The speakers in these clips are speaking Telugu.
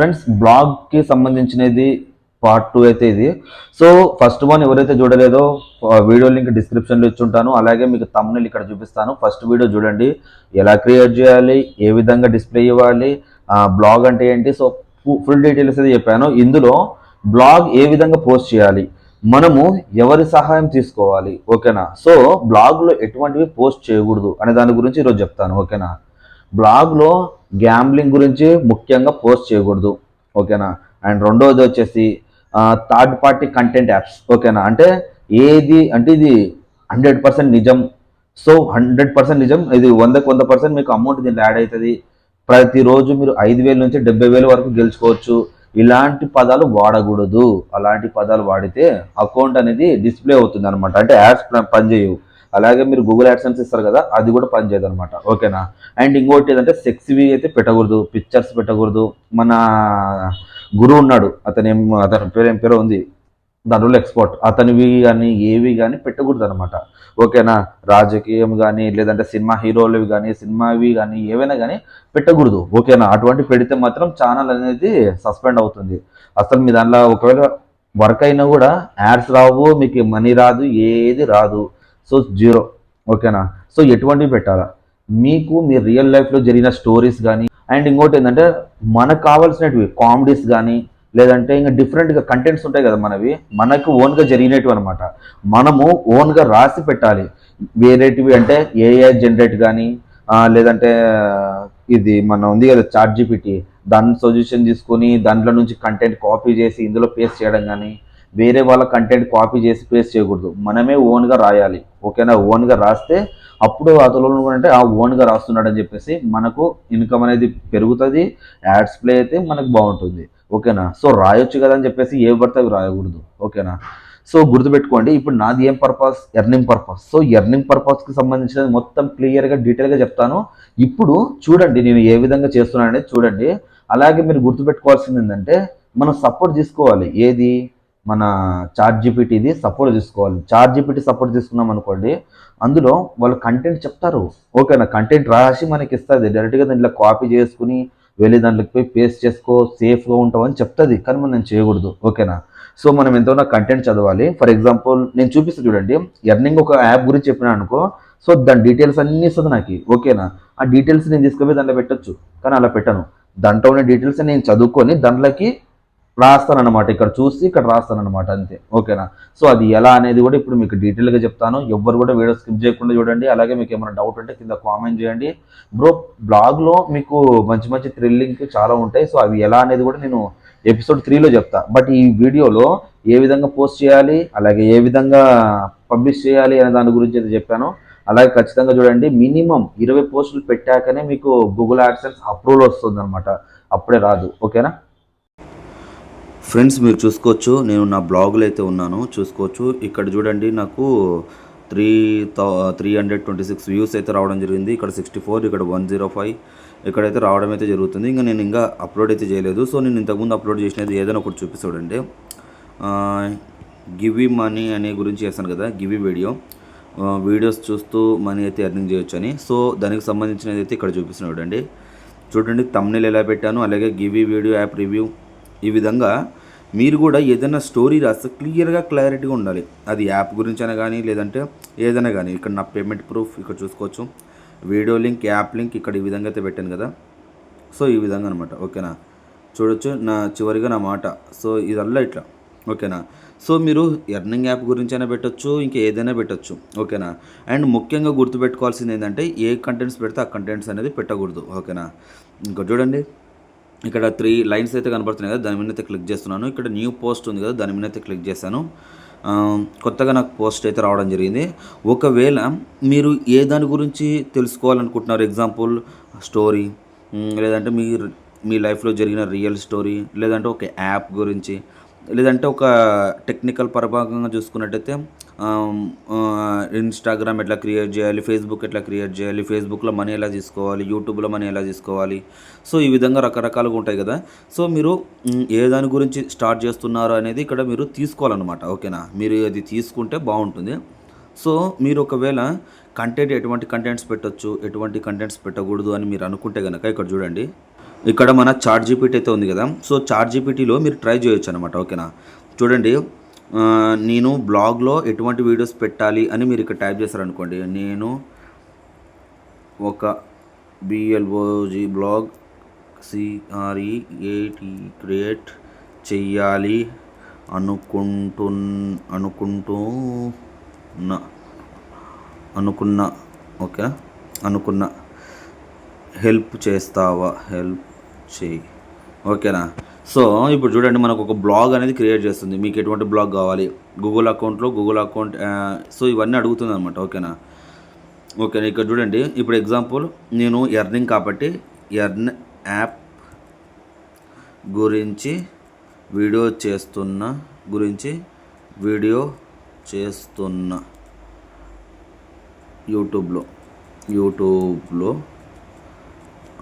ఫ్రెండ్స్ బ్లాగ్కి సంబంధించినది పార్ట్ టూ అయితే ఇది. సో ఫస్ట్ వన్ ఎవరైతే చూడలేదో వీడియో లింక్ డిస్క్రిప్షన్లో ఇచ్చుంటాను. అలాగే మీకు తమ్ముని ఇక్కడ చూపిస్తాను. ఫస్ట్ వీడియో చూడండి. ఎలా క్రియేట్ చేయాలి? ఏ విధంగా డిస్ప్లే ఇవ్వాలి? బ్లాగ్ అంటే ఏంటి? సో ఫుల్ డీటెయిల్స్ అయితే చెప్పాను. ఇందులో బ్లాగ్ ఏ విధంగా పోస్ట్ చేయాలి? మనము ఎవరి సహాయం తీసుకోవాలి? ఓకేనా సో బ్లాగ్లో ఎటువంటివి పోస్ట్ చేయకూడదు అనే దాని గురించి ఈరోజు చెప్తాను. ఓకేనా బ్లాగ్లో గ్యాంబ్లింగ్ గురించి ముఖ్యంగా పోస్ట్ చేయకూడదు. ఓకేనా? అండ్ రెండోది వచ్చేసి థర్డ్ పార్టీ కంటెంట్ యాప్స్ ఓకేనా? అంటే ఏది అంటే ఇది హండ్రెడ్ పర్సెంట్ నిజం. సో హండ్రెడ్ పర్సెంట్ నిజం ఇది వందకు వంద పర్సెంట్ మీకు అమౌంట్ దీంట్లో యాడ్ అవుతుంది. ప్రతిరోజు మీరు ఐదు వేల నుంచి డెబ్బై వేల వరకు గెలుచుకోవచ్చు. ఇలాంటి పదాలు వాడకూడదు. అలాంటి పదాలు వాడితే అకౌంట్ అనేది డిస్ప్లే అవుతుంది అనమాట అంటే యాడ్స్ పనిచేయవు. అలాగే మీరు గూగుల్ యాడ్సెన్స్ ఇస్తారు కదా అది కూడా పనిచేయదు అనమాట ఓకేనా? అండ్ ఇంకోటి ఏదంటే సెక్స్వి అయితే పెట్టకూడదు పిక్చర్స్ పెట్టకూడదు. మన గురువు ఉన్నాడు అతని అతని పేరు ఏం పేరు ఉంది దాంట్లో ఎక్స్పోర్ట్ అతనివి కానీ ఏవి కానీ పెట్టకూడదు అనమాట ఓకేనా? రాజకీయం కానీ లేదంటే సినిమా హీరోలవి కానీ సినిమావి కానీ ఏవైనా కానీ పెట్టకూడదు. ఓకేనా? అటువంటి పెడితే మాత్రం ఛానల్ అనేది సస్పెండ్ అవుతుంది. అసలు మీ దాంట్లో ఒకవేళ వర్క్ అయినా కూడా యాడ్స్ రావు మీకు మనీ రాదు ఏది రాదు. సో జీరో ఓకేనా సో ఎటువంటివి పెట్టాలా? మీకు మీ రియల్ లైఫ్లో జరిగిన స్టోరీస్ కానీ అండ్ ఇంకోటి ఏంటంటే మనకు కావాల్సినవి కామెడీస్ కానీ లేదంటే ఇంకా డిఫరెంట్గా కంటెంట్స్ ఉంటాయి కదా మనవి మనకు ఓన్గా జరిగినవి అనమాట మనము ఓన్గా రాసి పెట్టాలి. వేరేటివి అంటే ఏఐ జనరేట్ కానీ లేదంటే ఇది మన ఉంది కదా చార్ట్ జీపీటీ దాని సొల్యూషన్ తీసుకొని దాంట్లో నుంచి కంటెంట్ కాపీ చేసి ఇందులో పేస్ట్ చేయడం కానీ వేరే వాళ్ళ కంటెంట్ కాపీ చేసి పేస్ట్ చేయకూడదు. మనమే ఓన్గా రాయాలి. ఓకేనా? ఓన్గా రాస్తే అప్పుడు అతను అంటే ఆ ఓన్గా రాస్తున్నాడు అని చెప్పేసి మనకు ఇన్కమ్ అనేది పెరుగుతుంది యాడ్స్ ప్లే అయితే మనకు బాగుంటుంది. ఓకేనా? సో రాయొచ్చు కదా అని చెప్పేసి ఏ పడితే అవి రాయకూడదు. ఓకేనా? సో గుర్తుపెట్టుకోండి ఇప్పుడు నాది ఏం purpose earning purpose so earning పర్పస్కి సంబంధించినది మొత్తం క్లియర్గా డీటెయిల్గా చెప్తాను. ఇప్పుడు చూడండి నేను ఏ విధంగా చేస్తున్నాను అనేది చూడండి. అలాగే మీరు గుర్తుపెట్టుకోవాల్సింది ఏంటంటే మనం సపోర్ట్ తీసుకోవాలి. ఏది? మన చార్ట్ జీపీటీది సపోర్ట్ తీసుకోవాలి. చార్ట్ జీపీటీ సపోర్ట్ తీసుకున్నాం అనుకోండి అందులో వాళ్ళు కంటెంట్ చెప్తారు. ఓకేనా కంటెంట్ రాసి మనకి ఇస్తుంది. డైరెక్ట్గా దాంట్లో కాపీ చేసుకుని వెళ్ళి దాంట్లోకి పోయి పేస్ట్ చేసుకో సేఫ్గా ఉంటామని చెప్తుంది. కానీ మనం చేయకూడదు. ఓకేనా సో మనం ఎంతైనా కంటెంట్ చదవాలి. ఫర్ ఎగ్జాంపుల్ నేను చూపిస్తాను చూడండి. ఎర్నింగ్ ఒక యాప్ గురించి చెప్పినా అనుకో సో దాని డీటెయిల్స్ అన్నీ ఇస్తుంది నాకు. ఓకేనా ఆ డీటెయిల్స్ నేను తీసుకుపోయి దాంట్లో పెట్టొచ్చు. కానీ అలా పెట్టను. దాంట్లో ఉన్న డీటెయిల్స్ నేను చదువుకొని దాంట్లోకి రాస్తానమాట ఇక్కడ చూసి ఇక్కడ రాస్తానమాట అంతే. ఓకేనా? సో అది ఎలా అనేది కూడా ఇప్పుడు మీకు డీటెయిల్గా చెప్తాను. ఎవ్వరు కూడా వీడియో స్కిప్ చేయకుండా చూడండి. అలాగే మీకు ఏమైనా డౌట్ ఉంటే కింద కామెంట్ చేయండి. బ్రో బ్లాగ్లో మీకు మంచి మంచి థ్రిల్లింగ్ చాలా ఉంటాయి. సో అవి ఎలా అనేది కూడా నేను ఎపిసోడ్ త్రీలో చెప్తా. బట్ ఈ వీడియోలో ఏ విధంగా పోస్ట్ చేయాలి అలాగే ఏ విధంగా పబ్లిష్ చేయాలి అనే దాని గురించి అయితే చెప్పాను. అలాగే ఖచ్చితంగా చూడండి. మినిమం ఇరవై పోస్టులు పెట్టాకనే మీకు గూగుల్ యాడ్సెన్స్ అప్రూవల్ వస్తుంది అనమాట అప్పుడే రాదు. ఓకేనా? ఫ్రెండ్స్ మీరు చూసుకోవచ్చు నేను నా బ్లాగులు అయితే ఉన్నాను చూసుకోవచ్చు. ఇక్కడ చూడండి నాకు three thou three hundred twenty six views అయితే రావడం జరిగింది. ఇక్కడ సిక్స్టీ ఫోర్ ఇక్కడ వన్ జీరో ఫైవ్ ఇక్కడైతే రావడం అయితే జరుగుతుంది. ఇంకా నేను ఇంకా అప్లోడ్ అయితే చేయలేదు. సో నేను ఇంతకుముందు అప్లోడ్ చేసినది ఏదైనా ఒకటి చూపిస్తాడండి. గివి మనీ అనే గురించి చేస్తాను కదా గివి వీడియో. వీడియోస్ చూస్తూ మనీ అయితే ఎర్నింగ్ చేయొచ్చు అని సో దానికి సంబంధించినది అయితే ఇక్కడ చూపిస్తున్నాడు అండి చూడండి తమ్నెల్ ఎలా పెట్టాను అలాగే గివి వీడియో యాప్ రివ్యూ. ఈ విధంగా మీరు కూడా ఏదైనా స్టోరీ రాస్తే క్లియర్గా క్లారిటీగా ఉండాలి. అది యాప్ గురించి అయినా కానీ లేదంటే ఏదైనా కానీ. ఇక్కడ నా పేమెంట్ ప్రూఫ్ ఇక్కడ చూసుకోవచ్చు. వీడియో లింక్ యాప్ లింక్ ఇక్కడ ఈ విధంగా అయితే పెట్టాను కదా. సో ఈ విధంగా అనమాట ఓకేనా? చూడొచ్చు. నా చివరిగా నా మాట. సో ఇదల్లా ఇట్లా. ఓకేనా? సో మీరు ఎర్నింగ్ యాప్ గురించి అయినా పెట్టచ్చు ఇంకా ఏదైనా పెట్టచ్చు. ఓకేనా? అండ్ ముఖ్యంగా గుర్తుపెట్టుకోవాల్సింది ఏంటంటే ఏ కంటెంట్స్ పెడితే ఆ కంటెంట్స్ అనేది పెట్టకూడదు. ఓకేనా? ఇంకా చూడండి. ఇక్కడ త్రీ లైన్స్ అయితే కనబడుతున్నాయి కదా దాని మీద అయితే క్లిక్ చేస్తున్నాను. ఇక్కడ న్యూ పోస్ట్ ఉంది కదా దాని మీద అయితే క్లిక్ చేశాను కొత్తగా నాకు పోస్ట్ అయితే రావడం జరిగింది. ఒకవేళ మీరు ఏ దాని గురించి తెలుసుకోవాలనుకుంటున్నారు? ఎగ్జాంపుల్ స్టోరీ లేదంటే మీ మీ లైఫ్లో జరిగిన రియల్ స్టోరీ లేదంటే ఒక యాప్ గురించి లేదంటే ఒక టెక్నికల్ పరభాగంగా చూసుకున్నట్టయితే ఇన్స్టాగ్రామ్ ఎట్లా క్రియేట్ చేయాలి ఫేస్బుక్ ఎట్లా క్రియేట్ చేయాలి ఫేస్బుక్లో మనీ ఎలా తీసుకోవాలి యూట్యూబ్లో మనీ ఎలా తీసుకోవాలి. సో ఈ విధంగా రకరకాలుగా ఉంటాయి కదా. సో మీరు ఏ దాని గురించి స్టార్ట్ చేస్తున్నారు అనేది ఇక్కడ మీరు తీసుకోవాలన్నమాట. ఓకేనా? మీరు అది తీసుకుంటే బాగుంటుంది. సో మీరు ఒకవేళ కంటెంట్ ఎటువంటి కంటెంట్స్ పెట్టొచ్చు ఎటువంటి కంటెంట్స్ పెట్టకూడదు అని మీరు అనుకుంటే కనుక ఇక్కడ చూడండి. ఇక్కడ మన చార్ట్ జీపీటీ అయితే ఉంది కదా. సో చార్ట్ జీపీటీలో మీరు ట్రై చేయొచ్చు అనమాట ఓకేనా? చూడండి నేను బ్లాగ్లో ఎటువంటి వీడియోస్ పెట్టాలి అని మీరు ఇక్కడ టైప్ చేశారనుకోండి నేను ఒక B L O G blog C R E A T create చెయ్యాలి అనుకుంటు అనుకుంటూ అనుకున్న ఓకే అనుకున్న హెల్ప్ చేస్తావా? హెల్ప్ చేయి ఓకేనా? సో ఇప్పుడు చూడండి మనకు ఒక బ్లాగ్ అనేది క్రియేట్ చేస్తుంది. మీకు ఎటువంటి బ్లాగ్ కావాలి? గూగుల్ అకౌంట్లో గూగుల్ అకౌంట్ సో ఇవన్నీ అడుగుతుంది అనమాట ఓకేనా? ఓకే ఇక్కడ చూడండి. ఇప్పుడు ఎగ్జాంపుల్ నేను ఎర్నింగ్ కాబట్టి ఎర్న్ యాప్ గురించి వీడియో చేస్తున్న గురించి వీడియో చేస్తున్న. యూట్యూబ్లో. యూట్యూబ్లో.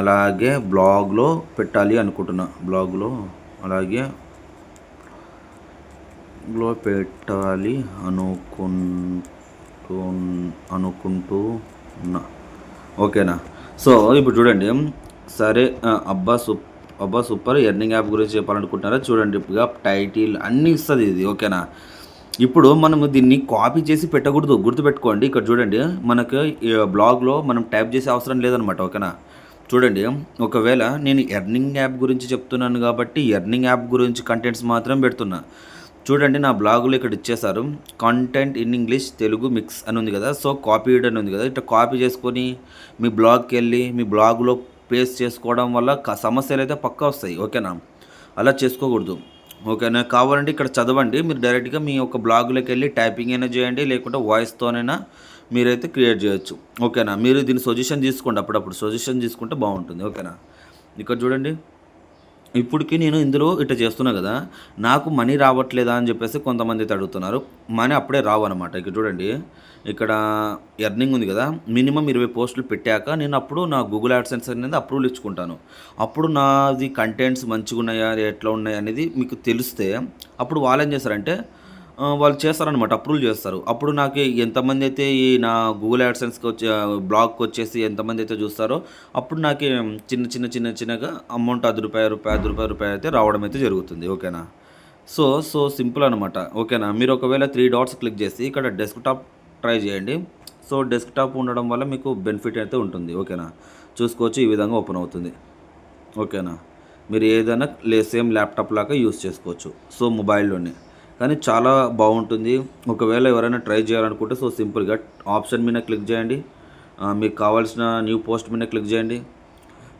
అలాగే బ్లాగ్లో పెట్టాలి అనుకుంటున్నా. బ్లాగ్లో అలాగే లో పెట్టాలి అనుకుంటూ అనుకుంటూ ఉన్నా ఓకేనా? సో ఇప్పుడు చూడండి. సరే అబ్బా సూప్ అబ్బా సూపర్. ఎర్నింగ్ యాప్ గురించి చెప్పాలనుకుంటున్నారా? చూడండి ఇప్పుడు టైటిల్ అన్నీ ఇస్తుంది ఇది. ఓకేనా? ఇప్పుడు మనము దీన్ని కాపీ చేసి పెట్టకూడదు. గుర్తుపెట్టుకోండి. ఇక్కడ చూడండి మనకు బ్లాగ్లో మనం టైప్ చేసే అవసరం లేదనమాట ఓకేనా? చూడండి ఒకవేళ నేను ఎర్నింగ్ యాప్ గురించి చెప్తున్నాను కాబట్టి ఎర్నింగ్ యాప్ గురించి కంటెంట్స్ మాత్రం పెడుతున్నా. చూడండి నా బ్లాగులో ఇక్కడ ఇచ్చేసారు content in English Telugu mix అని ఉంది కదా. సో కాపీడ్ అని ఉంది కదా. ఇట్లా కాపీ చేసుకొని మీ బ్లాగ్కి వెళ్ళి మీ బ్లాగులో పేస్ట్ చేసుకోవడం వల్ల సమస్యలు అయితే పక్కా వస్తాయి. ఓకేనా? అలా చేసుకోకూడదు. ఓకేనా? కావాలంటే ఇక్కడ చదవండి. మీరు డైరెక్ట్గా మీ యొక్క బ్లాగులోకి వెళ్ళి టైపింగ్ అయినా చేయండి లేకుంటే వాయిస్తోనైనా మీరైతే క్రియేట్ చేయొచ్చు. ఓకేనా? మీరు దీన్ని సొల్యూషన్ తీసుకోండి అప్పుడప్పుడు. సొల్యూషన్ తీసుకుంటే బాగుంటుంది. ఓకేనా? ఇక్కడ చూడండి. ఇప్పటికి నేను ఇందులో ఇట్లా చేస్తున్నా కదా నాకు మనీ రావట్లేదా అని చెప్పేసి కొంతమంది అయితే అడుగుతున్నారు. మనీ అప్పుడే రావు అనమాట ఇక్కడ చూడండి. ఇక్కడ ఎర్నింగ్ ఉంది కదా. మినిమం ఇరవై పోస్టులు పెట్టాక నేను అప్పుడు నా గూగుల్ యాడ్సెన్స్ అనేది అప్రూవల్ ఇచ్చుకుంటాను. అప్పుడు నాది కంటెంట్స్ మంచిగా ఉన్నాయా ఎట్లా ఉన్నాయా అనేది మీకు తెలిస్తే అప్పుడు వాళ్ళు ఏం చేస్తారంటే వాళ్ళు చేస్తారనమాట అప్రూవల్ చేస్తారు. అప్పుడు నాకు ఎంతమంది అయితే ఈ నా గూగుల్ యాడ్సెన్స్కి వచ్చి బ్లాగ్కి వచ్చేసి ఎంతమంది అయితే చూస్తారో అప్పుడు నాకు చిన్న చిన్న చిన్న చిన్నగా అమౌంట్ అది రూపాయి రూపాయి అది రూపాయి రూపాయి అయితే రావడం అయితే జరుగుతుంది ఓకేనా? సో సో సింపుల్ అనమాట ఓకేనా? మీరు ఒకవేళ త్రీ డాట్స్ క్లిక్ చేసి ఇక్కడ డెస్క్టాప్ ట్రై చేయండి. సో డెస్క్టాప్ ఉండడం వల్ల మీకు బెనిఫిట్ అయితే ఉంటుంది ఓకేనా? చూసుకోవచ్చు ఈ విధంగా ఓపెన్ అవుతుంది ఓకేనా? మీరు ఏదైనా లే సేమ్ ల్యాప్టాప్ లాగా యూస్ చేసుకోవచ్చు సో మొబైల్లోనే. కానీ చాలా బాగుంటుంది. ఒకవేళ ఎవరైనా ట్రై చేయాలనుకుంటే సో సింపుల్గా ఆప్షన్ మీద క్లిక్ చేయండి. మీకు కావాల్సిన న్యూ పోస్ట్ మీద క్లిక్ చేయండి.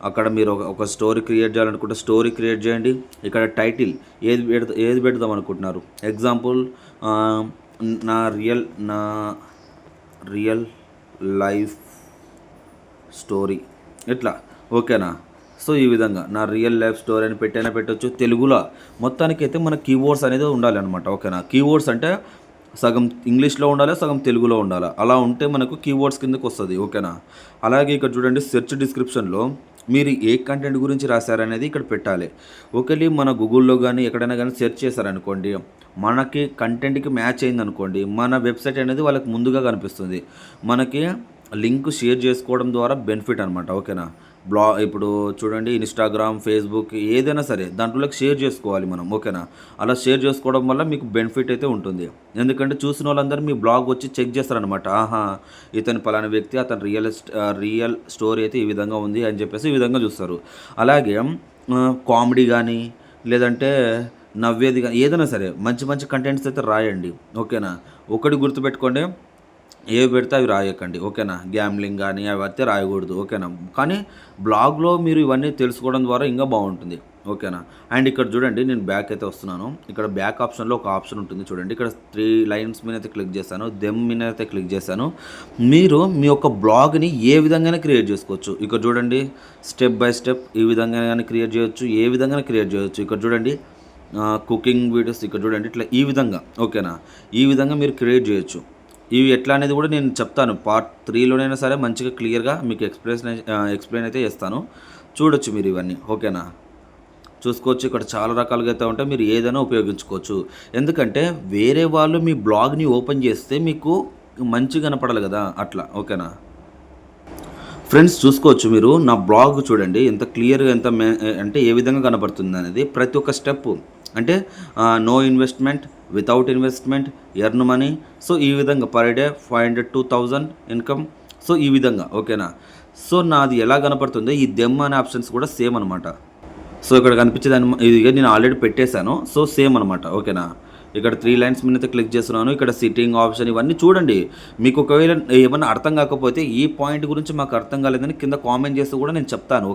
అక్కడ మీరు ఒక స్టోరీ క్రియేట్ చేయాలనుకుంటే స్టోరీ క్రియేట్ చేయండి. ఇక్కడ టైటిల్ ఏది పెడతా ఏది పెడదాం అనుకుంటున్నారు? ఎగ్జాంపుల్ నా రియల్ నా రియల్ లైఫ్ స్టోరీ. ఇట్లా ఓకేనా? సో ఈ విధంగా నా రియల్ లైఫ్ స్టోరీ అని పెట్టైనా పెట్టొచ్చు. తెలుగులో మొత్తానికైతే మన కీవర్డ్స్ అనేది ఉండాలి అనమాట ఓకేనా? కీవర్డ్స్ అంటే సగం ఇంగ్లీష్లో ఉండాలి సగం తెలుగులో ఉండాలి? అలా ఉంటే మనకు కీవర్డ్స్ కిందకు వస్తుంది. ఓకేనా? అలాగే ఇక్కడ చూడండి సెర్చ్ డిస్క్రిప్షన్లో మీరు ఏ కంటెంట్ గురించి రాశారనేది ఇక్కడ పెట్టాలి. ఒకవేళ మన గూగుల్లో కానీ ఎక్కడైనా కానీ సెర్చ్ చేశారనుకోండి మనకి కంటెంట్కి మ్యాచ్ అయిందనుకోండి మన వెబ్సైట్ అనేది వాళ్ళకి ముందుగా కనిపిస్తుంది. మనకి లింక్ షేర్ చేసుకోవడం ద్వారా బెనిఫిట్ అనమాట ఓకేనా? బ్లా ఇప్పుడు చూడండి ఇన్స్టాగ్రామ్ ఫేస్బుక్ ఏదైనా సరే దాంట్లోకి షేర్ చేసుకోవాలి మనం ఓకేనా? అలా షేర్ చేసుకోవడం వల్ల మీకు బెనిఫిట్ అయితే ఉంటుంది. ఎందుకంటే చూసిన వాళ్ళందరూ మీ బ్లాగ్ వచ్చి చెక్ చేస్తారనమాట ఆహా ఇతని పలానా వ్యక్తి అతను రియల్ రియల్ స్టోరీ అయితే ఈ విధంగా ఉంది అని చెప్పేసి ఈ విధంగా చూస్తారు. అలాగే కామెడీ కానీ లేదంటే నవ్వేది కానీ ఏదైనా సరే మంచి మంచి కంటెంట్స్ అయితే రాయండి ఓకేనా? ఒకటి గుర్తుపెట్టుకోండి ఏవి పెడితే అవి రాయకండి ఓకేనా? గ్యామ్లింగ్ కానీ అవి అయితే రాయకూడదు ఓకేనా? కానీ బ్లాగ్లో మీరు ఇవన్నీ తెలుసుకోవడం ద్వారా ఇంకా బాగుంటుంది ఓకేనా? అండ్ ఇక్కడ చూడండి నేను బ్యాక్ అయితే వస్తున్నాను. ఇక్కడ బ్యాక్ ఆప్షన్లో ఒక ఆప్షన్ ఉంటుంది చూడండి. ఇక్కడ త్రీ లైన్స్ మీద అయితే క్లిక్ చేశాను దెమ్ మీద అయితే క్లిక్ చేశాను. మీరు మీ యొక్క బ్లాగ్ని ఏ విధంగానే క్రియేట్ చేసుకోవచ్చు. ఇక్కడ చూడండి స్టెప్ బై స్టెప్ ఈ విధంగా కానీ క్రియేట్ చేయొచ్చు ఏ విధంగా క్రియేట్ చేయొచ్చు. ఇక్కడ చూడండి కుకింగ్ వీడియోస్ ఇక్కడ చూడండి ఇట్లా ఈ విధంగా ఓకేనా? ఈ విధంగా మీరు క్రియేట్ చేయొచ్చు. ఇవి ఎట్లా అనేది కూడా నేను చెప్తాను. పార్ట్ త్రీలోనైనా సరే మంచిగా క్లియర్గా మీకు ఎక్స్ప్రెస్ ఎక్స్ప్లెయిన్ అయితే చేస్తాను. చూడొచ్చు మీరు ఇవన్నీ ఓకేనా? చూసుకోవచ్చు. ఇక్కడ చాలా రకాలుగా అయితే ఉంటే మీరు ఏదైనా ఉపయోగించుకోవచ్చు. ఎందుకంటే వేరే వాళ్ళు మీ బ్లాగ్ని ఓపెన్ చేస్తే మీకు మంచి కనపడాలి కదా అట్లా ఓకేనా? ఫ్రెండ్స్ చూసుకోవచ్చు మీరు. నా బ్లాగ్ చూడండి. ఎంత క్లియర్గా ఎంత మే- అంటే ఏ విధంగా కనపడుతుంది అనేది ప్రతి ఒక్క స్టెప్ అంటే no investment without investment earn money so ఈ విధంగా per day five hundred two thousand income so ఈ విధంగా ఓకేనా? సో నాది ఎలా కనపడుతుందో ఈ దెమ్ అనే ఆప్షన్స్ కూడా సేమ్ అనమాట సో ఇక్కడ కనిపించేదాన్ని ఇది నేను ఆల్రెడీ పెట్టేశాను. సో సేమ్ అనమాట ఓకేనా? ఇక్కడ త్రీ లైన్స్ మీద అయితే క్లిక్ చేస్తున్నాను. ఇక్కడ సిట్టింగ్ ఆప్షన్ ఇవన్నీ చూడండి. మీకు ఒకవేళ ఏమన్నా అర్థం కాకపోతే ఈ పాయింట్ గురించి మాకు అర్థం కాలేదని కింద కామెంట్ చేస్తూ కూడా నేను చెప్తాను